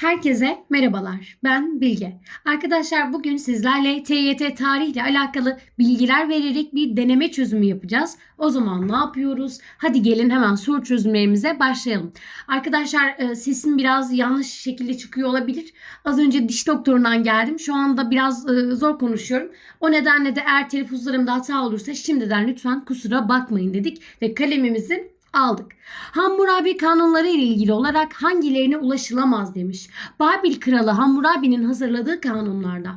Herkese merhabalar. Ben Bilge. Arkadaşlar bugün sizlerle TYT tarihle alakalı bilgiler vererek bir deneme çözümü yapacağız. O zaman ne yapıyoruz? Hadi gelin hemen soru çözümlerimize başlayalım. Arkadaşlar e, sesim biraz yanlış şekilde çıkıyor olabilir. Az önce diş doktorundan geldim. Şu anda biraz e, zor konuşuyorum. O nedenle de eğer telaffuzlarımda hata olursa şimdiden lütfen kusura bakmayın dedik ve kalemimizi aldık. Hammurabi kanunları ile ilgili olarak hangilerine ulaşılamaz demiş. Babil kralı Hammurabi'nin hazırladığı kanunlarda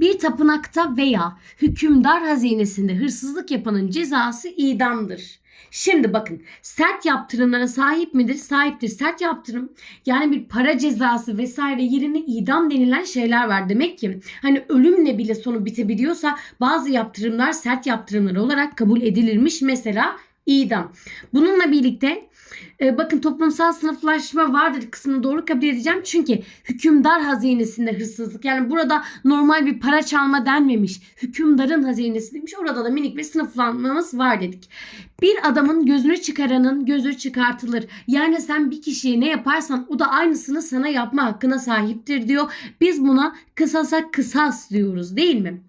bir tapınakta veya hükümdar hazinesinde hırsızlık yapanın cezası idamdır. Şimdi bakın sert yaptırımlara sahip midir? Sahiptir. Sert yaptırım yani bir para cezası vesaire yerine idam denilen şeyler var. Demek ki hani ölümle bile sonu bitebiliyorsa bazı yaptırımlar sert yaptırımlar olarak kabul edilirmiş. Mesela idam. Bununla birlikte e, bakın toplumsal sınıflaşma vardır kısmını doğru kabul edeceğim. Çünkü hükümdar hazinesinde hırsızlık yani burada normal bir para çalma denmemiş. Hükümdarın hazinesi demiş. Orada da minik bir sınıflanmamız var dedik. Bir adamın gözünü çıkaranın gözü çıkartılır. Yani sen bir kişiye ne yaparsan o da aynısını sana yapma hakkına sahiptir diyor. Biz buna kısasa kısas diyoruz değil mi?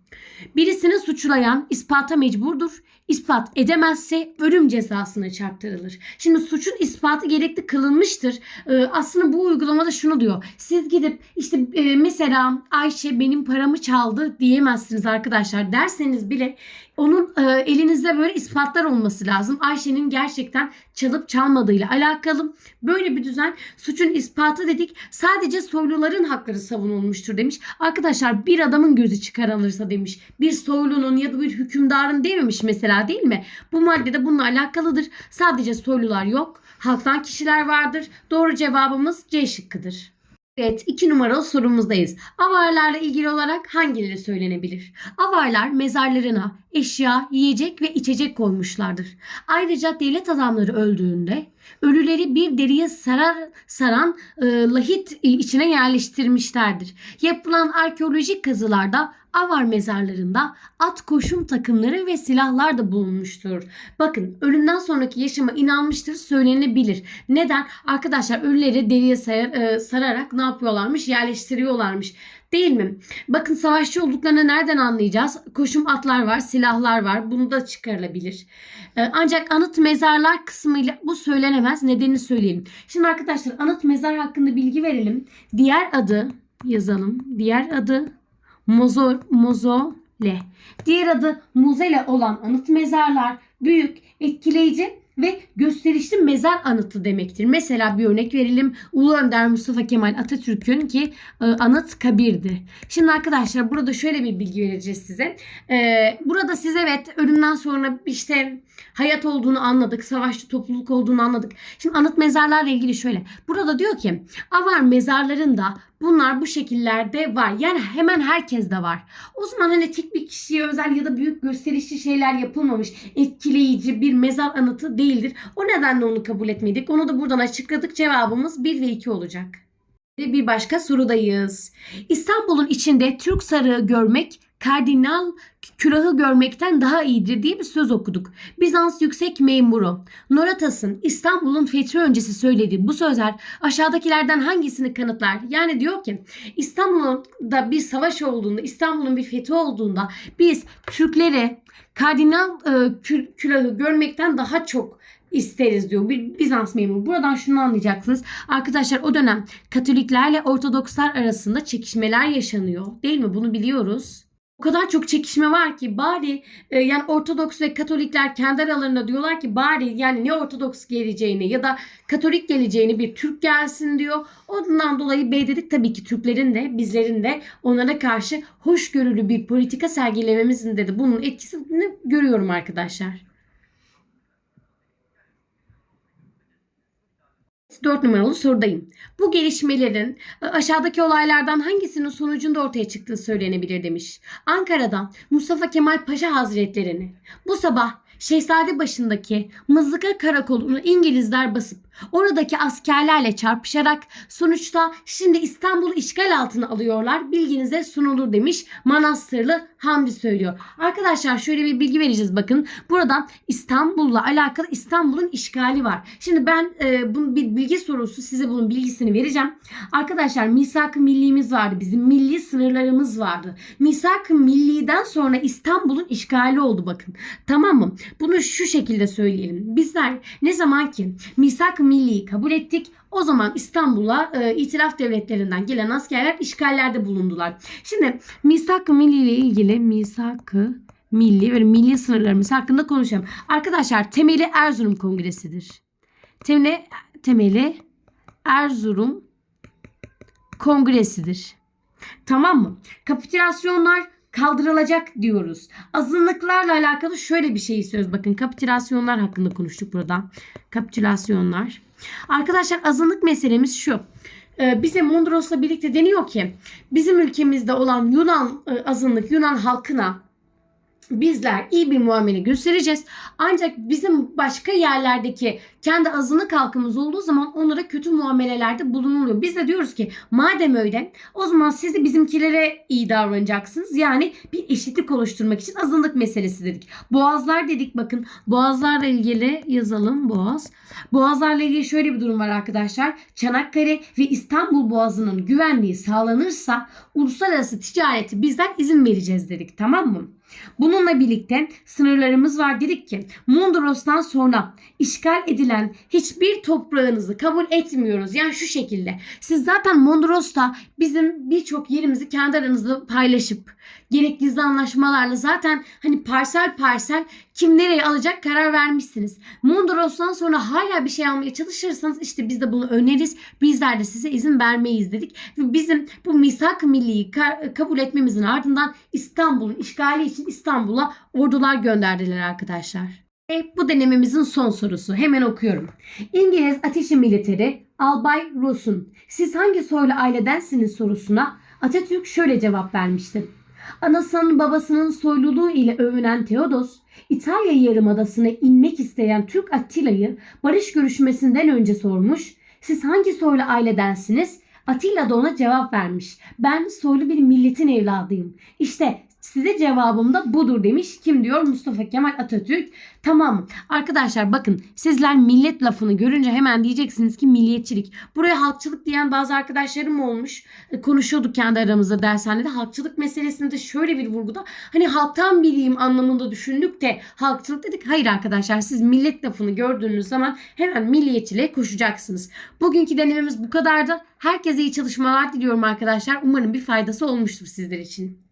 Birisini suçlayan ispata mecburdur. İspat edemezse ölüm cezasına çarptırılır. Şimdi suçun ispatı gerekli kılınmıştır. Ee, aslında bu uygulamada şunu diyor. Siz gidip işte e, mesela Ayşe benim paramı çaldı diyemezsiniz arkadaşlar. Derseniz bile onun e, elinizde böyle ispatlar olması lazım. Ayşe'nin gerçekten çalıp çalmadığıyla alakalı böyle bir düzen suçun ispatı dedik. Sadece soyluların hakları savunulmuştur demiş. Arkadaşlar bir adamın gözü çıkarılırsa demiş. Bir soylunun ya da bir hükümdarın dememiş mesela değil mi? Bu maddede bununla alakalıdır. Sadece soylular yok. Halktan kişiler vardır. Doğru cevabımız C şıkkıdır. Evet iki numaralı sorumuzdayız. Avarlarla ilgili olarak hangileri söylenebilir? Avarlar mezarlarına eşya, yiyecek ve içecek koymuşlardır. Ayrıca devlet adamları öldüğünde ölüleri bir deriye sarar saran e, lahit içine yerleştirmişlerdir. Yapılan arkeolojik kazılarda Avar mezarlarında at koşum takımları ve silahlar da bulunmuştur. Bakın ölümden sonraki yaşama inanmıştır söylenebilir. Neden? Arkadaşlar ölüleri deriye e, sararak ne yapıyorlarmış? Yerleştiriyorlarmış. Değil mi? Bakın savaşçı olduklarını nereden anlayacağız? Koşum atlar var, silahlar var. Bunu da çıkarılabilir. Ee, ancak anıt mezarlar kısmıyla bu söylenemez. Nedenini söyleyeyim. Şimdi arkadaşlar anıt mezar hakkında bilgi verelim. Diğer adı yazalım. Diğer adı Mozor, mozole. Diğer adı muzele olan anıt mezarlar büyük, etkileyici ve gösterişli mezar anıtı demektir. Mesela bir örnek verelim. Ulu Önder Mustafa Kemal Atatürk'ün ki e, anıt kabirdi. Şimdi arkadaşlar burada şöyle bir bilgi vereceğiz size. E, burada siz evet ölümden sonra işte hayat olduğunu anladık. Savaşçı topluluk olduğunu anladık. Şimdi anıt mezarlarla ilgili şöyle. Burada diyor ki Avar mezarlarında bunlar bu şekillerde var. Yani hemen herkeste var. O zaman hani tek bir kişiye özel ya da büyük gösterişli şeyler yapılmamış. Etkileyici bir mezar anıtı değildir. O nedenle onu kabul etmedik. Onu da buradan açıkladık. Cevabımız 1 ve 2 olacak. Ve bir başka sorudayız. İstanbul'un içinde Türk sarığı görmek kardinal külahı görmekten daha iyidir diye bir söz okuduk. Bizans yüksek memuru Noratas'ın İstanbul'un fethi öncesi söylediği bu sözler aşağıdakilerden hangisini kanıtlar? Yani diyor ki İstanbul'da bir savaş olduğunda, İstanbul'un bir fethi olduğunda biz Türkleri kardinal e, kül- külahı görmekten daha çok isteriz diyor bir Bizans memuru. Buradan şunu anlayacaksınız. Arkadaşlar o dönem Katoliklerle Ortodokslar arasında çekişmeler yaşanıyor. Değil mi? Bunu biliyoruz. O kadar çok çekişme var ki bari e, yani Ortodoks ve Katolikler kendi aralarında diyorlar ki bari yani ne Ortodoks geleceğini ya da Katolik geleceğini bir Türk gelsin diyor. Ondan dolayı bey dedik tabii ki Türklerin de bizlerin de onlara karşı hoşgörülü bir politika sergilememizin de, bunun etkisini görüyorum arkadaşlar. 4 numaralı sorudayım. Bu gelişmelerin e, aşağıdaki olaylardan hangisinin sonucunda ortaya çıktığı söylenebilir demiş. Ankara'da Mustafa Kemal Paşa Hazretlerini bu sabah Şehzade başındaki Mızıka Karakolu'nu İngilizler basıp oradaki askerlerle çarpışarak sonuçta şimdi İstanbul'u işgal altına alıyorlar. Bilginize sunulur demiş Manastırlı Hamdi söylüyor. Arkadaşlar şöyle bir bilgi vereceğiz bakın. Burada İstanbul'la alakalı İstanbul'un işgali var. Şimdi ben e, bunun bir bilgi sorusu size bunun bilgisini vereceğim. Arkadaşlar misak-ı millimiz vardı. Bizim milli sınırlarımız vardı. Misak-ı milliden sonra İstanbul'un işgali oldu bakın. Tamam mı? Bunu şu şekilde söyleyelim. Bizler ne zaman ki misak-ı milliyi kabul ettik o zaman İstanbul'a e, itilaf devletlerinden gelen askerler işgallerde bulundular. Şimdi misak-ı milli ile ilgili misak-ı milli ve milli sınırlarımız hakkında konuşalım. Arkadaşlar temeli Erzurum Kongresi'dir. Temeli, temeli Erzurum Kongresi'dir. Tamam mı? Kapitülasyonlar kaldırılacak diyoruz. Azınlıklarla alakalı şöyle bir şey istiyoruz. Bakın kapitülasyonlar hakkında konuştuk burada. Kapitülasyonlar. Arkadaşlar azınlık meselemiz şu. Ee, Bize Mondros'la birlikte deniyor ki bizim ülkemizde olan Yunan e, azınlık, Yunan halkına bizler iyi bir muamele göstereceğiz. Ancak bizim başka yerlerdeki kendi azınlık halkımız olduğu zaman onlara kötü muamelelerde bulunuluyor. Biz de diyoruz ki madem öyle o zaman siz de bizimkilere iyi davranacaksınız. Yani bir eşitlik oluşturmak için azınlık meselesi dedik. Boğazlar dedik bakın. Boğazlarla ilgili yazalım boğaz. Boğazlarla ilgili şöyle bir durum var arkadaşlar. Çanakkale ve İstanbul Boğazı'nın güvenliği sağlanırsa uluslararası ticareti bizden izin vereceğiz dedik tamam mı? Bununla birlikte sınırlarımız var dedik ki Mondros'tan sonra işgal edilen hiçbir toprağınızı kabul etmiyoruz. Yani şu şekilde siz zaten Mondros'ta bizim birçok yerimizi kendi aranızda paylaşıp gerekli gizli anlaşmalarla zaten hani parsel parsel kim nereye alacak karar vermişsiniz. Mondros'tan sonra hala bir şey almaya çalışırsanız işte biz de bunu öneriz. Bizler de size izin vermeyiz dedik. Bizim bu misak-ı milliyi ka- kabul etmemizin ardından İstanbul'un işgali için İstanbul'a ordular gönderdiler arkadaşlar. E, bu denememizin son sorusu. Hemen okuyorum. İngiliz ateşi militeri Albay Ross'un siz hangi soylu ailedensiniz sorusuna Atatürk şöyle cevap vermişti. Anasının babasının soyluluğu ile övünen Theodos, İtalya yarımadasına inmek isteyen Türk Attila'yı barış görüşmesinden önce sormuş. Siz hangi soylu ailedensiniz? Atilla da ona cevap vermiş. Ben soylu bir milletin evladıyım. İşte size cevabım da budur demiş. Kim diyor? Mustafa Kemal Atatürk. Tamam. Arkadaşlar bakın sizler millet lafını görünce hemen diyeceksiniz ki milliyetçilik. Buraya halkçılık diyen bazı arkadaşlarım olmuş. E, konuşuyorduk kendi aramızda dershanede. Halkçılık meselesinde şöyle bir vurguda hani halktan biriyim anlamında düşündük de halkçılık dedik. Hayır arkadaşlar siz millet lafını gördüğünüz zaman hemen milliyetçiliğe koşacaksınız. Bugünkü denememiz bu kadardı. Herkese iyi çalışmalar diliyorum arkadaşlar. Umarım bir faydası olmuştur sizler için.